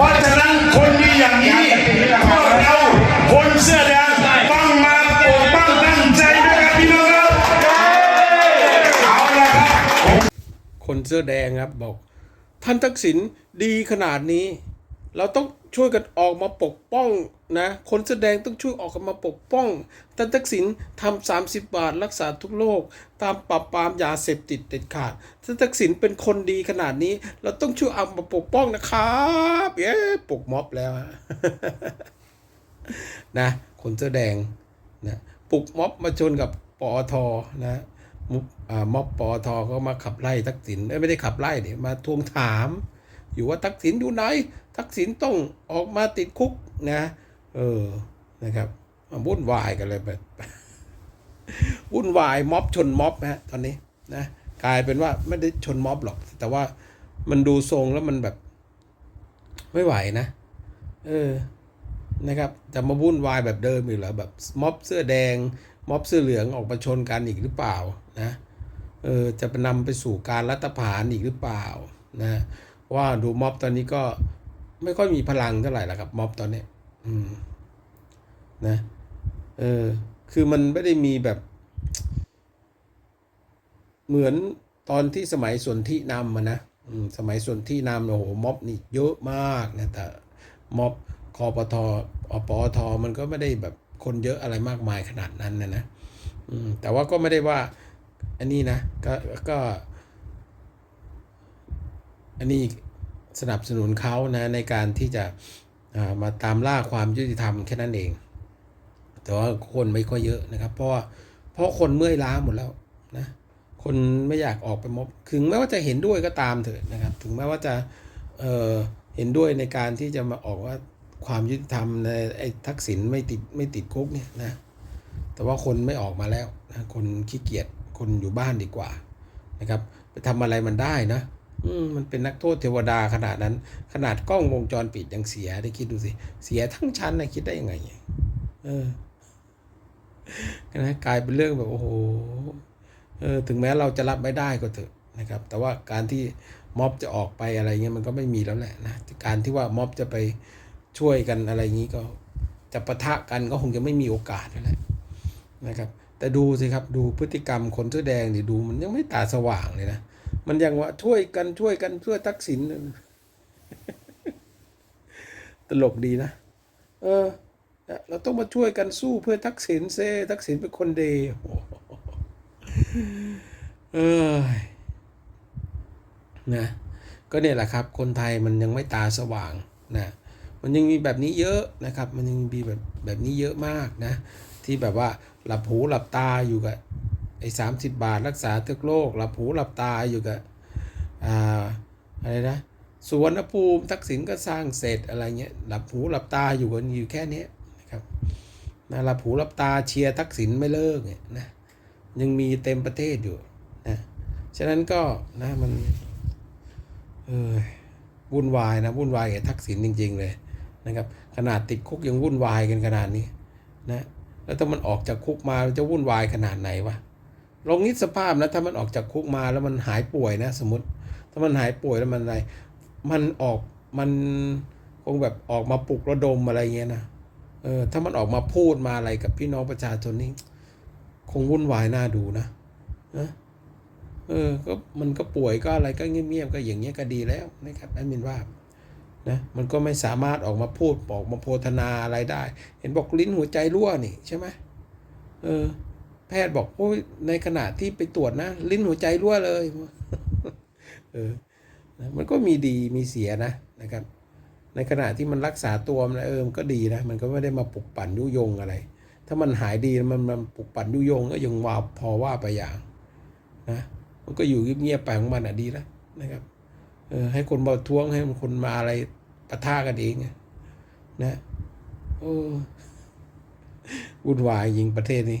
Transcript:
เพราะฉะนั้นคนมีอย่างนี้พวกเราคนเสื้อแดงต้องมาปกป้องตั้งใจด้วยกันพี่น้องครับเอาละครับคนเสื้อแดงครับบอก ท่านทักษิณดีขนาดนี้ เราต้องช่วยกันออกมาปกป้อง นะ คนเสื้อแดงต้องช่วยออกมาปกป้องท่านทักษิณทำสามสิบบาทรักษาทุกโรคตามปราบปรามยาเสพติดเด็ดขาดท่านทักษิณเป็นคนดีขนาดนี้ เราต้องช่วยเอามาปกป้องนะครับเย้ปกม็อบแล้วนะ คนเสื้อแดงนะปลุกม็อบมาชนกับปอทนะมุบอ่าม็อบปอทก็มาขับไล่ทักษิณเอ้ไม่ได้ขับไล่เนี่ยมาทวงถาม อยู่ว่าทักษิณอยู่ไหน ทักษิณต้องออกมาติดคุกนะ เออนะครับมาวุ่นวายกันเลยแบบวุ่นวายม็อบชนม็อบนะฮะตอนนี้นะกลายเป็นว่าไม่ได้ชนม็อบหรอก แต่ว่ามันดูทรงแล้วมันแบบ ไม่ไหวนะ เออนะครับจะมาวุ่นวายแบบเดิมอีกเหรอแบบม็อบเสื้อแดง ม็อบเสื้อเหลืองออกมาชนกันอีกหรือเปล่านะเออจะนำไปสู่การรัฐประหารอีกหรือเปล่านะว่าดูม็อบตอนนี้ก็ไม่ค่อยมีพลังเท่าไหร่ละครับม็อบตอนนี้ อืม นะ เออ คือมันไม่ได้มีแบบ เหมือนตอนที่สมัยส่วนที่นำมานะสมัยส่วนที่นำโอ้โหม็อบนี่เยอะมากนะแต่ม็อบคอปทอปอทมันก็ไม่ได้แบบคนเยอะอะไรมากมายขนาดนั้นนะนะแต่ว่าก็ไม่ได้ว่า อันนี้นะ ก็ก็ อันนี้สนับสนุนเขานะในการที่จะ มาตามล่าความยุติธรรมแค่นั้นเอง แต่ว่าคนไม่ค่อยเยอะนะครับ เพราะว่าเพราะคนเมื่อยล้าหมดแล้วนะคนไม่อยากออกไปม็อบถึงแม้ว่าจะเห็นด้วยก็ตามเถอะนะครับ ถึงแม้ว่าจะเอ่อเห็นด้วยในการที่จะมาออกว่าความยุติธรรมในไอ้ทักษิณไม่ติดไม่ติดคุกเนี่ยนะแต่ว่าคนไม่ออกมาแล้วนะคนขี้เกียจคนอยู่บ้านดีกว่านะครับ ไปทำอะไรมันได้นะ อืมมันเป็นนักโทษเทวดาขนาดนั้น ขนาดกล้องวงจรปิดยังเสียได้คิดดูสิ เสียทั้งชั้นนะคิดได้ยังไงเออนะกลายเป็นเรื่องแบบโอ้โหเออถึงแม้เราจะรับไม่ได้ก็เถอะนะครับ แต่ว่าการที่ม็อบจะออกไปอะไรเงี้ยมันก็ไม่มีแล้วแหละนะการที่ว่าม็อบจะไปช่วยกันอะไรอย่างนี้ก็จะปะทะกันก็คงจะไม่มีโอกาสแล้วแหละนะครับ แต่ดูสิครับดูพฤติกรรมคนเสื้อแดงนี่ดูมันยังไม่ตาสว่างเลยนะ มันยังว่าช่วยกันช่วยกันช่วยทักษิณตลกดีนะ เออ เราต้องมาช่วยกันสู้เพื่อทักษิณเซทักษิณเป็นคนดีโอ้โหเออนะก็เนี่ยแหละครับ คนไทยมันยังไม่ตาสว่างนะมันยังมีแบบนี้เยอะนะครับ มันยังมีแบบแบบนี้เยอะมากนะ ที่แบบว่าหลับหูหลับตาอยู่กับ ไอ้สามสิบบาทรักษาทุกโรคหลับหูหลับตาอยู่กับอ่าอะไรนะสวรรณภูมิทักษิณก็สร้างเสร็จอะไรเงี้ยหลับหูหลับตาอยู่กันอยู่แค่นี้นะครับนะหลับหูหลับตาเชียร์ทักษิณไม่เลิกเนี่ยนะยังมีเต็มประเทศอยู่นะฉะนั้นก็นะมันเออวุ่นวายนะวุ่นวายกับทักษิณจริง ๆ เลยนะครับขนาดติดคุกยังวุ่นวายกันขนาดนี้นะแล้วถ้ามันออกจากคุกมาจะวุ่นวายขนาดไหนวะ ลองนิดสภาพนะถ้ามันออกจากคุกมาแล้วมันหายป่วยนะ สมมติ ถ้ามันหายป่วยแล้วมันอะไร มันออกมันคงแบบออกมาปลุกระดมอะไรเงี้ยนะเออถ้ามันออกมาพูดมาอะไรกับพี่น้องประชาชนนี่คงวุ่นวายน่าดูนะนะเออก็มันก็ป่วยก็อะไรก็เงียบๆก็อย่างเงี้ยก็ดีแล้วนะครับแอดมินว่านะมันก็ไม่สามารถออกมาพูดออกมาโพธนาอะไรได้ เห็นบอกลิ้นหัวใจรั่วนี่ใช่ไหมเออ แพทย์บอกโอ้ยในขณะที่ไปตรวจนะ ลิ้นหัวใจรั่วเลยเออมันก็มีดีมีเสียนะนะครับ ในขณะที่มันรักษาตัวมันเออมันก็ดีนะ มันก็ไม่ได้มาปลุกปั่นยุยงอะไร ถ้ามันหายดีมันมันปลุกปั่นยุยงก็ยังว่าพอว่าไปอย่างนะมันก็อยู่เงียบๆไปของมันอะดีแล้วนะครับเออให้คนมาท้วงให้คนมาอะไรปะทะกันเองนะโอ้วุ่นวายยิงประเทศนี้